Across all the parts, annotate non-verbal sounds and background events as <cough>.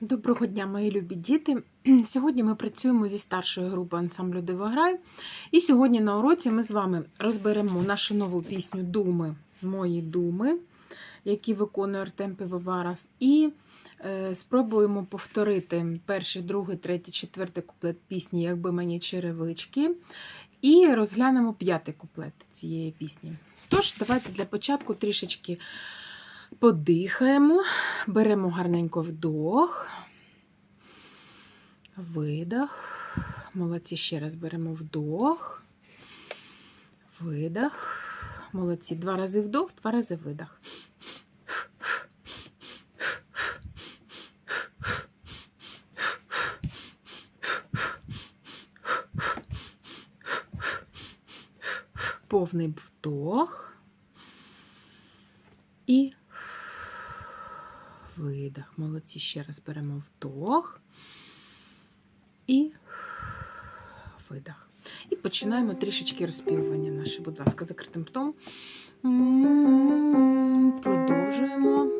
Доброго дня, мої любі діти. <clears throat> Сьогодні ми працюємо зі старшою групою ансамблю Дивограй. І сьогодні на уроці ми з вами розберемо нашу нову пісню Думи, мої думи, які виконує Артем Пивоваров, і е, спробуємо повторити перший, другий, третій, четвертий куплет пісні Якби мені черевички. І розглянемо п'ятий куплет цієї пісні. Тож, давайте для початку трішечки подихаємо, беремо гарненько вдох, видох. Молодці, ще раз беремо вдох, видох. Молодці. Два рази вдох, два рази видох. Повний вдох і видох. Молодці. Ще раз беремо вдох і видох. І починаємо трішечки розпівування наше, будь ласка, закритим ртом. Продовжуємо.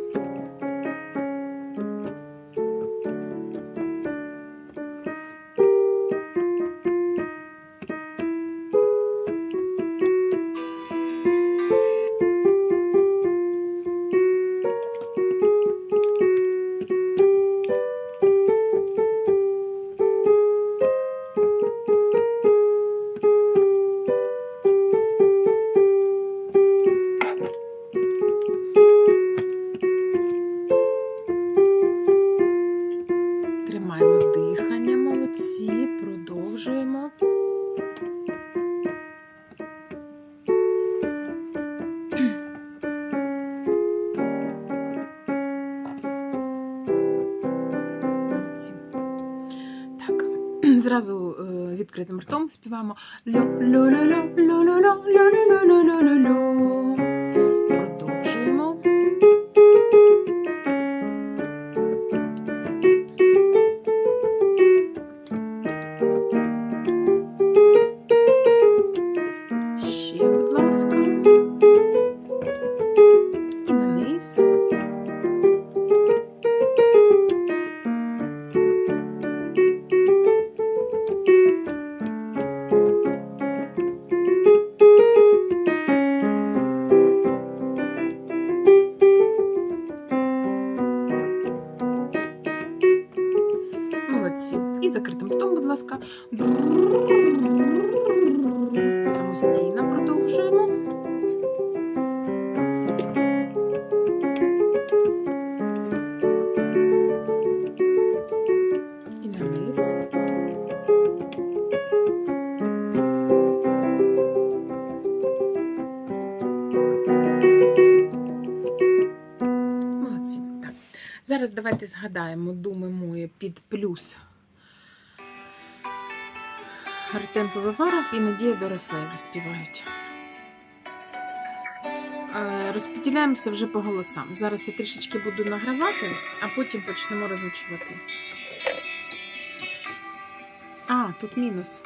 Відкритим ртом співаємо лю-лю-лю-лю, лю-лю-лю, лю-лю-лю-лю-лю-лю. Продовжуємо. Давайте згадаємо думи мої під плюс. Артем Пивоваров і Надія Дорофеєва співають. Е, Розподіляємося вже по голосам. Зараз я трішечки буду награвати, а потім почнемо розучувати. А, тут мінус.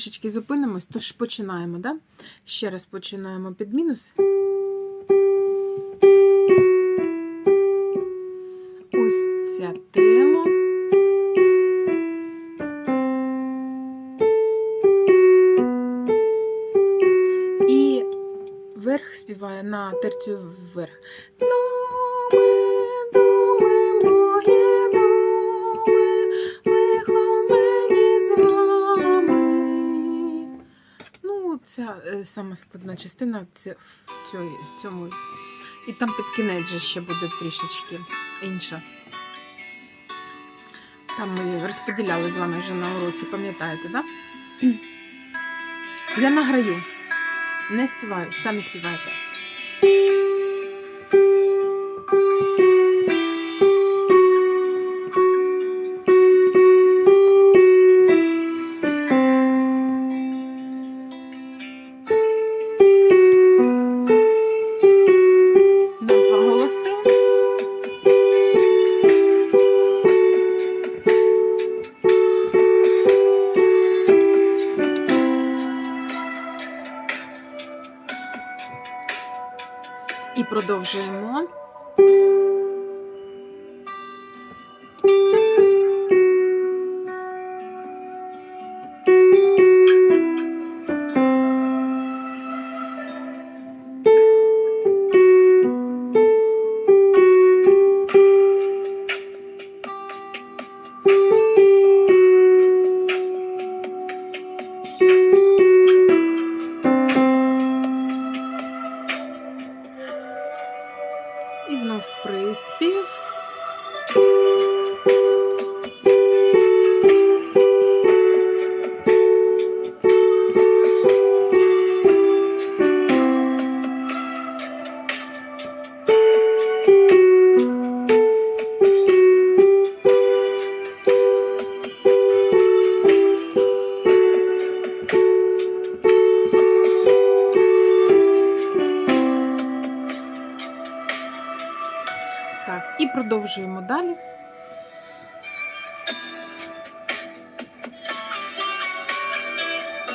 Трішечки зупинимось, тож починаємо, да? Ще раз починаємо під мінус. Ось ця тема. І верх співає на терцію вверх. Ця е, сама складна частина в цьому. І там під кінець же ще буде трішечки інша. Там ми розподіляли з вами вже на уроці, пам'ятаєте, так? Да? Я награю. Не співаю, самі співайте.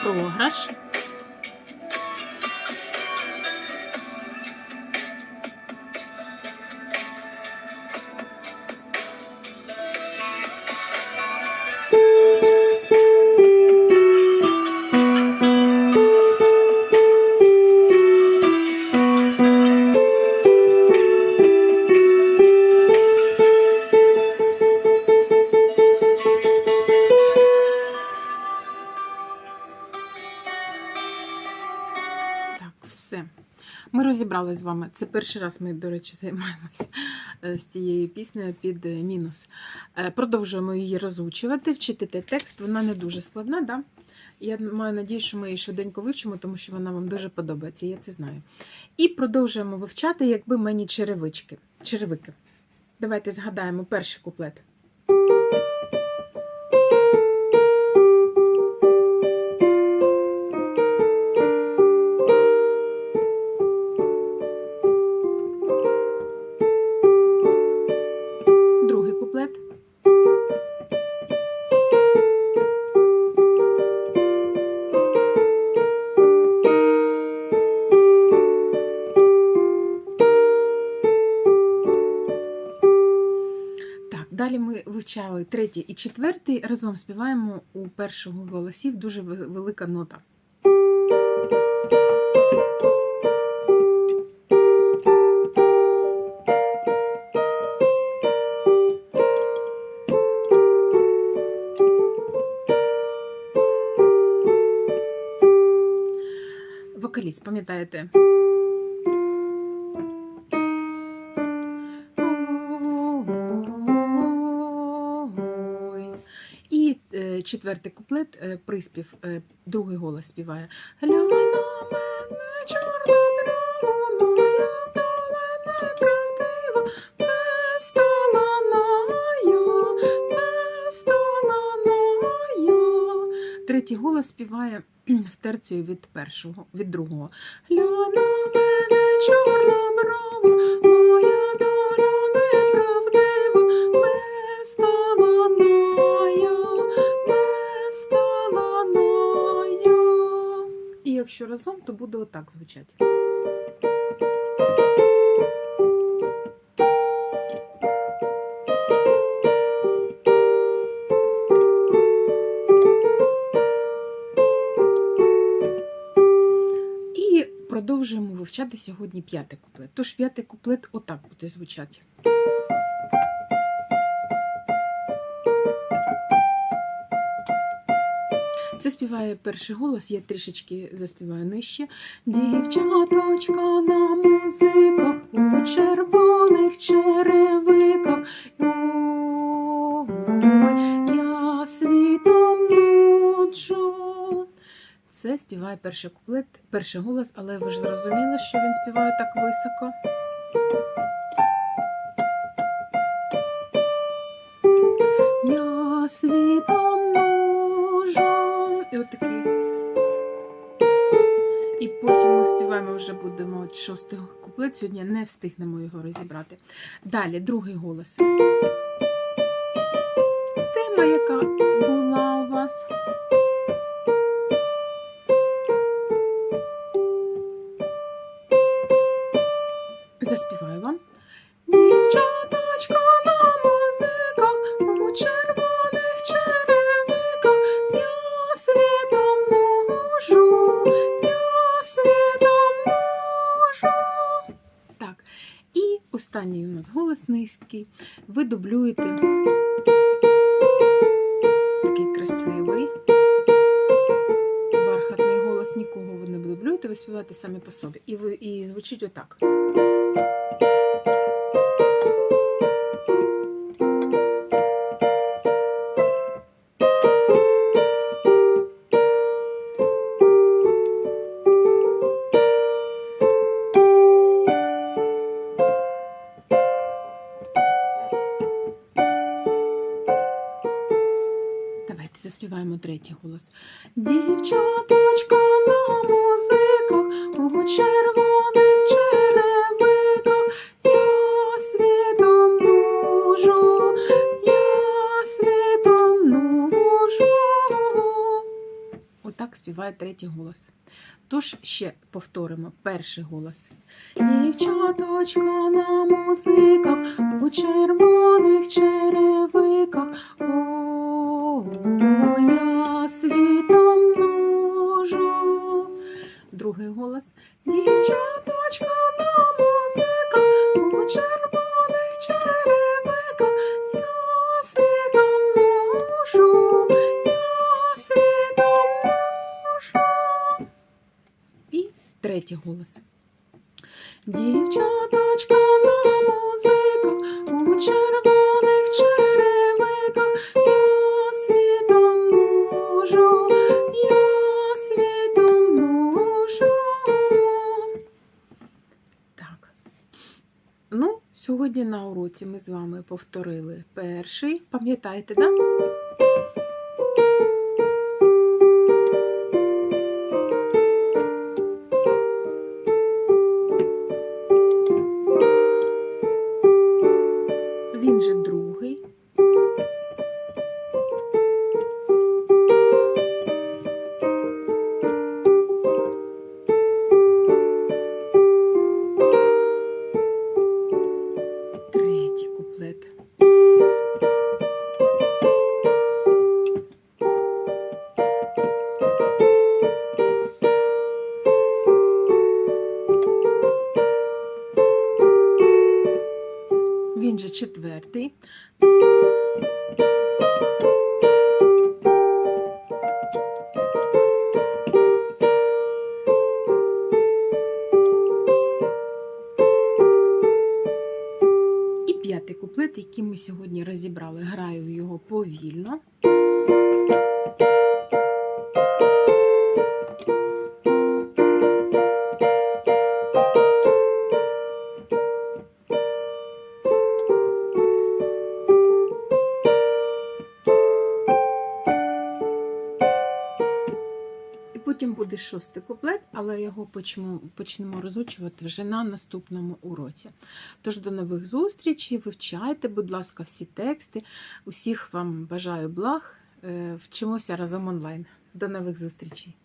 Програш. Так, Ми з вами. Це перший раз ми, до речі, займаємося е, з цією піснею під е, мінус. Е, Продовжуємо її розучувати, вчити текст. Вона не дуже складна, да? Я маю надію, що ми її швиденько вивчимо, тому що вона вам дуже подобається, я це знаю. І продовжуємо вивчати, якби мені черевички. черевики. Давайте згадаємо перший куплет. Далі ми вивчали третій і четвертий. Разом співаємо у першого голосів дуже велика нота. Вокаліст, пам'ятаєте? Четвертий куплет, е, приспів, е, другий голос співає. Третій голос співає <clears throat> в терцію від першого, від другого. Глянь на мене, чорноброву, разом, то буде отак звучати. І продовжуємо вивчати сьогодні п'ятий куплет. Тож п'ятий куплет отак буде звучати. Це співає перший голос, я трішечки заспіваю нижче. Дівчаточка на музиках у червоних черевиках. Ой, я світом нуджу. Це співає перший куплет, перший голос, але ви ж зрозуміли, що він співає так високо. Я світом співаємо вже будемо шостий куплет. Сьогодні не встигнемо його розібрати. Далі, другий голос. Тема, яка була ви співаєте самі по собі. І, ви, і звучить отак. Заспіваємо третій голос. Дівчаточка на музиках у червоних черевиках. Я світом нужу, я світом нужу. Отак співає третій голос. Тож ще повторимо перший голос. Дівчаточка на музиках у червоних черевиках. О, я світом нужу. Другий голос. Дівчаточка сьогодні на уроці ми з вами повторили перший. Пам'ятаєте? Да? Він же четвертий. І п'ятий куплет, який ми сьогодні розібрали. Граю його повільно. Буде шостий куплет, але його почнемо, почнемо розучувати вже на наступному уроці. Тож до нових зустрічей, вивчайте, будь ласка, всі тексти. Усіх вам бажаю благ. Е, Вчимося разом онлайн. До нових зустрічей!